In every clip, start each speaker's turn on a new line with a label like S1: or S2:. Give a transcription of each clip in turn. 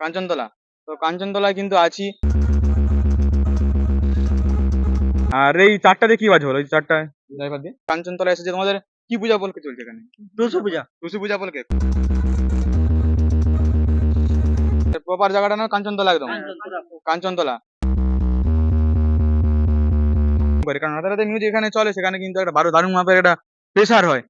S1: কাঞ্চনতলা তো কাঞ্চনতলায় কিন্তু আছি। আর এই চারটাতে কি বাজে হলো? এই চারটায়? ড্রাইভার দিয়ে? কাঞ্চনতলা এসেছে। তোমাদের কি পূজা উপলক্ষে চলছে এখানে?
S2: টুসু পূজা।
S1: টুসু পূজা উপলক্ষে প্রপার জায়গাটা না কাঞ্চনতলা একদম? কাঞ্চনতলা করে কারণ রাতে রাতে মিউজিক এখানে চলে সেখানে কিন্তু একটা বারো দারুণ মাপের একটা প্রেশার হয়।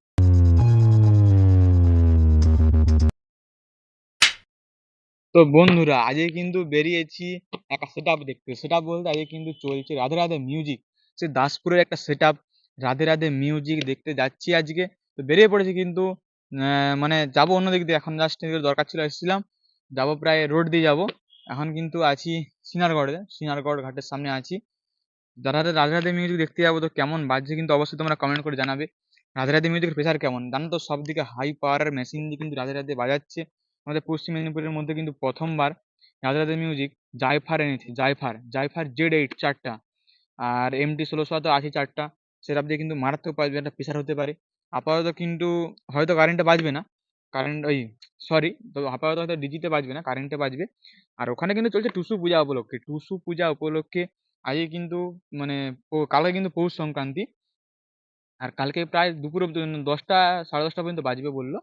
S1: তো বন্ধুরা, আজকে কিন্তু বেরিয়েছি একটা সেট আপ দেখতে। সেট বলতে আজকে কিন্তু চলছে রাধে রাধে মিউজিক সে দাসপুরের একটা set up Radhe Radhe music দেখতে যাচ্ছি আজকে। তো বেরিয়ে পড়েছি কিন্তু মানে যাব অন্য দিক দিয়ে। এখন জাস্ট দরকার ছিল এসেছিলাম। যাব প্রায় রোড দিয়ে যাব। এখন কিন্তু আছি সিনারগড়ে। সিনারগড় ঘাটের সামনে আছি। যারা রাধে রাধে মিউজিক দেখতে যাব তো কেমন? বাজছে কিন্তু অবশ্যই তোমরা কমেন্ট করে জানাবে। রাধে রাধে মিউজিকের প্রেশার কেমন? জানো তো সব দিকে হাই পাওয়ারের মেশিন দিয়ে কিন্তু রাধে রাধে বাজাচ্ছে। আমাদের পশ্চিম মেদিনীপুরের মধ্যে কিন্তু প্রথমবার রাধে মিউজিক জাইফার এনেছে জাইফার জাইফার জেড এইট চারটা আর এমটি ষোলোশো তো আছে চারটা। সেটা দিয়ে কিন্তু মারাত্মক বাজবে একটা প্রেশার হতে পারে। আপাতত কিন্তু হয়তো কারেন্টটা বাজবে না। কারেন্ট ওই সরি তো আপাতত হয়তো ডিজিতে বাজবে না কারেন্টে বাজবে। আর ওখানে কিন্তু চলছে টুসু পূজা উপলক্ষে, টুসু পূজা উপলক্ষে আজকে কিন্তু মানে কালকে কিন্তু পৌষ সংক্রান্তি। আর কালকে প্রায় দুপুর অব্দি দশটা সাড়ে দশটা পর্যন্ত বাজবে বলল।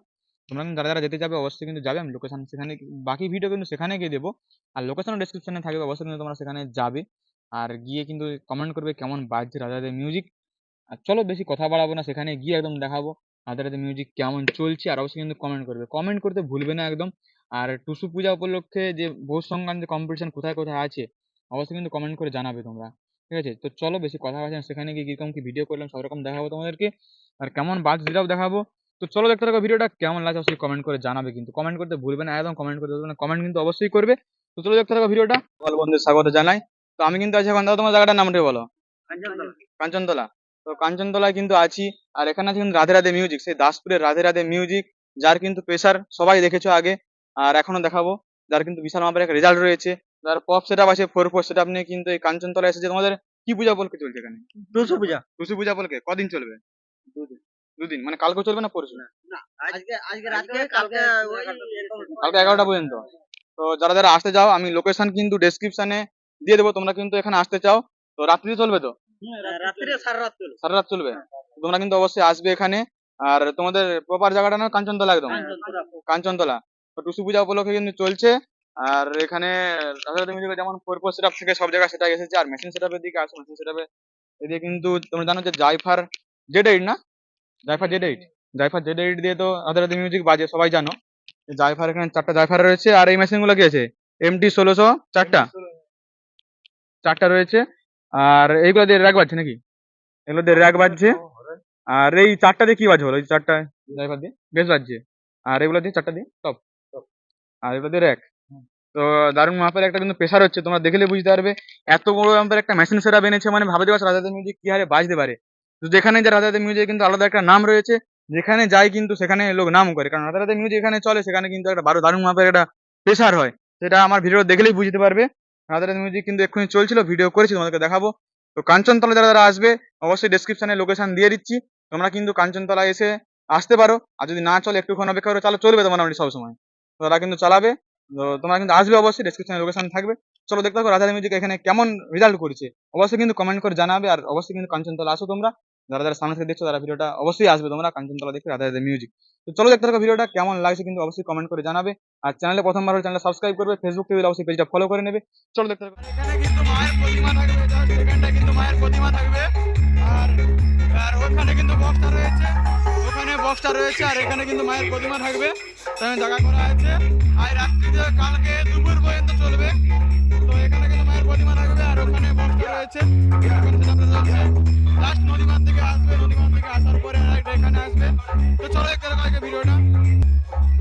S1: তোমরা কিন্তু যারা যেতে যাবে অবশ্যই কিন্তু যাবে। আমি লোকেশন সেখানে বাকি ভিডিও কিন্তু সেখানে গিয়ে দেবো। আর লোকেশনও ডিসক্রিপশনে থাকবে, অবশ্যই কিন্তু তোমরা সেখানে যাবে। আর গিয়ে কিন্তু কমেন্ট করবে কেমন বাজছে রাজাদের মিউজিক আর চলো বেশি কথা বাড়াবো না, সেখানে গিয়ে একদম দেখাবো রাধে মিউজিক কেমন চলছে। আর অবশ্যই কিন্তু কমেন্ট করবে। কমেন্ট করতে ভুলবে না একদম। আর টুসু পূজা উপলক্ষে যে পৌষ সংক্রান্তি কম্পিটিশন কোথায় কোথায় আছে, অবশ্যই কিন্তু কমেন্ট করে জানাবে তোমরা। ঠিক আছে? তো চলো বেশি কথা বলছি সেখানে গিয়ে কীরকম কি ভিডিও করলাম, সব রকম দেখাবো তোমাদেরকে। আর কেমন বাজ সেটাও দেখাবো। তো চলো দেখতে থাকো ভিডিওটা কেমন লাগছে অবশ্যই কমেন্ট করে জানাবে কিন্তু। কমেন্ট করতে ভুলবে না একদম কমেন্ট করতে ভুলবে না কমেন্ট কিন্তু অবশ্যই করবে। তো চলো দেখতে থাকো ভিডিওটা। বল বন্ধু স্বাগত জানাই। তো আমি কিন্তু আছি এখন দাদা তোমার জায়গাটার নামটা বলো। কাঞ্চনতলা। তো কাঞ্চনতলায় কিন্তু আছি আর এখানে আছে কিন্তু রাধে রাধে মিউজিক সেই দাসপুরের রাধে রাধে মিউজিক যার কিন্তু প্রেশার সবাই দেখেছ আগে আর এখনও দেখাবো যার কিন্তু বিশাল মাপের একটা রেজাল্ট রয়েছে। যার পপ সেটআপ আছে ফোর ফোর সেটআপ নিয়ে কিন্তু এই কাঞ্চনতলা এসেছে। তোমাদের কি পূজা উপলক্ষে চলছে এখানে?
S2: টুসু পূজা।
S1: টুসু পূজা বলকে কদিন চলবে? দুদিন। মানে কালকে চলবে না পরশু?
S2: আজকে আজকে রাতে কালকে
S1: কালকে এগারোটা পর্যন্ত। তো যারা যারা আসতে চাও আমি লোকেশন কিন্তু ডেসক্রিপশনে দিয়ে দেবো তোমরা কিন্তু এখানে আসতে চাও। তো রাত্রি চলবে তো?
S2: রাত্রে সারা রাত চলে
S1: সারা রাত চলবে? তোমরা কিন্তু অবশ্যই আসবে এখানে। আর তোমাদের প্রপার জায়গাটা না কাঞ্চনতলা একদম? কাঞ্চনতলা। তো টুসু পূজা উপলক্ষে কিন্তু চলছে। আর এখানে যেমন ফোর সেটআপ থেকে সব জায়গায় সেটা এসেছে আর মেশিন সেটআপের দিকে আসো মেশিন সেটআপে এদিকে কিন্তু তোমরা জানো যে জাইফার জেড এইট না? জাইফার জেড এইট জাইফার জেড এইট দিয়ে তো রাধারাধি মিউজিক বাজে সবাই জানো। জাইফার এখানে চারটা জাইফার রয়েছে আর এই মেশিনগুলো কি আছে? এমটি ষোলোশো চারটা। চারটা রয়েছে। আর এইগুলো দিয়ে র্যাক বাজছে নাকি? এগুলো দিয়ে র্যাক বাজছে। আর এই চারটা দিয়ে কি বাজে হলো এই চারটা জাইফার দিয়ে? বেশ বাজছে। আর এগুলো দিয়ে চারটা দিয়ে? টপ আর এগুলো দিয়ে র্যাক তো দারুণ মাপের একটা কিন্তু প্রেশার হচ্ছে তোমরা দেখলে বুঝতে পারবে। এত বড় আমাদের একটা মেশিন সেটা বেনেছে মানে ভাবে দেওয়া রাজাদের মিউজিক কি হারে বাজতে পারে? তো যেখানে যে রাজাদের মিউজিক কিন্তু আলাদা একটা নাম রয়েছে, যেখানে যায় কিন্তু সেখানে লোক নাম করে। কারণ রাজাদের মিউজিক এখানে চলে, সেখানে কিন্তু একটা বারো দারুণ মাপের একটা প্রেশার হয়। সেটা আমার ভিডিও দেখলেই বুঝতে পারবে। রাজাদের মিউজিক কিন্তু এক্ষুনি চলছিল ভিডিও করেছি, তোমাদেরকে দেখাবো। তো কাঞ্চনতলা যারা যারা আসবে, অবশ্যই ডেসক্রিপশনে লোকেশন দিয়ে দিচ্ছি। তোমরা কিন্তু কাঞ্চনতলা এসে আসতে পারো। আর যদি না চলে, একটুক্ষণ অপেক্ষা করে চালো চলবে তোমার মোটামুটি সবসময়। তো তারা কিন্তু চালাবে। তো তোমরা কিন্তু আসবে অবশ্যই ডেসক্রিপশনে লোকেশন থাকবে। চলো দেখতে থাকো রাজা মিউজিক এখানে কেমন রেজাল্ট করেছে। অবশ্যই কিন্তু কমেন্ট করে জানাবে। আর অবশ্যই কিন্তু কাঞ্চনতলা আসো তোমরা। যারা যারা সামনে থেকে দেখছ, তারা ভিডিওটা অবশ্যই আসবে। তোমরা কাঞ্চনতলা দেখে রাধা রাধা মিউজিক তো চলো দেখতে থাকো ভিডিওটা, কেমন লাগছে কিন্তু অবশ্যই কমেন্ট করে জানাবে। আর চ্যানেলে প্রথমবার হলে চ্যানেলটা সাবস্ক্রাইব করবে ফেসবুক থেকে অবশ্যই পেজটা ফলো করে নেবে। চলো দেখতে থাকো। এখানে কিন্তু মায়ের প্রতিমা থাকবে এখানটা কিন্তু মায়ের প্রতিমা থাকবে। আর আর ওখানে কিন্তু বক্সটা রয়েছে। ওখানে বক্সটা রয়েছে, আর এখানে কিন্তু মায়ের প্রতিমা থাকবে। সেখানে জায়গা করা আছে আর রাত্রিতে কালকে দুপুর পর্যন্ত চলবে। প্রতিমা থাকবে আর ওখানে বক্সটা রয়েছে। সেটা লাস্ট নদীবাঁধ থেকে আসবে নদীবাঁধ থেকে আসার পরে এখানে আসবে। তো চলো দেখতে থাকো ভিডিওটা।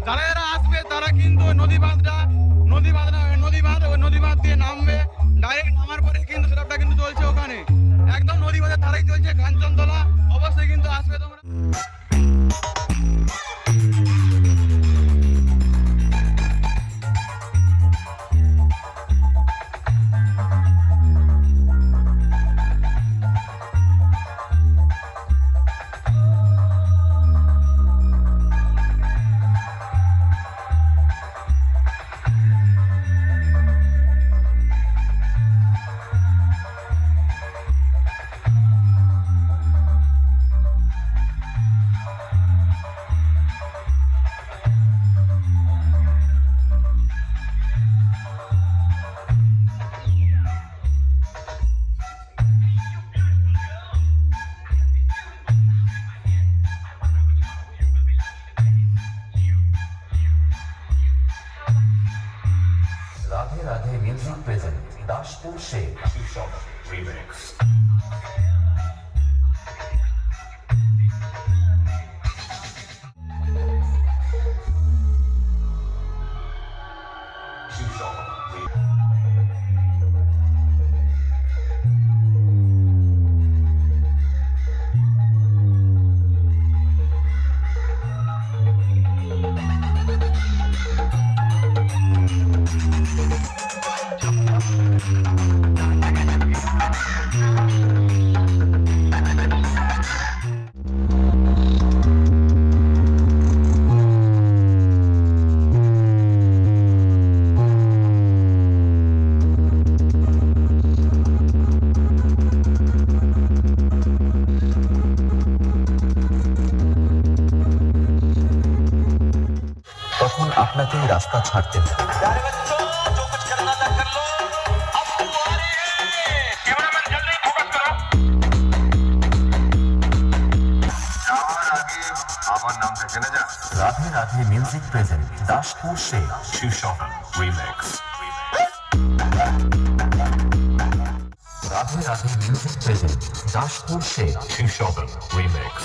S1: যারা যারা আসবে, তারা কিন্তু নদী বাঁধটা, নদী বাঁধ না নদী বাঁধ, ওই নদী বাঁধ দিয়ে নামবে। ডাইরেক্ট নামার পরে কিন্তু সেটাপটা কিন্তু চলছে ওখানে। একদম নদী বাঁধের ধারেই চলছে কাঞ্চনতলা। অবশ্যই কিন্তু
S3: দাসপুর শেখ তখন আপনাকে রাস্তা ছাড়তে হবে। রাধে রাধে মিউজিক প্রেজেন্ট দাসপুর শেখ শীর্ষক remix Radhe Radhe music present Daspur Sheikh শীর্ষক রিমিক্স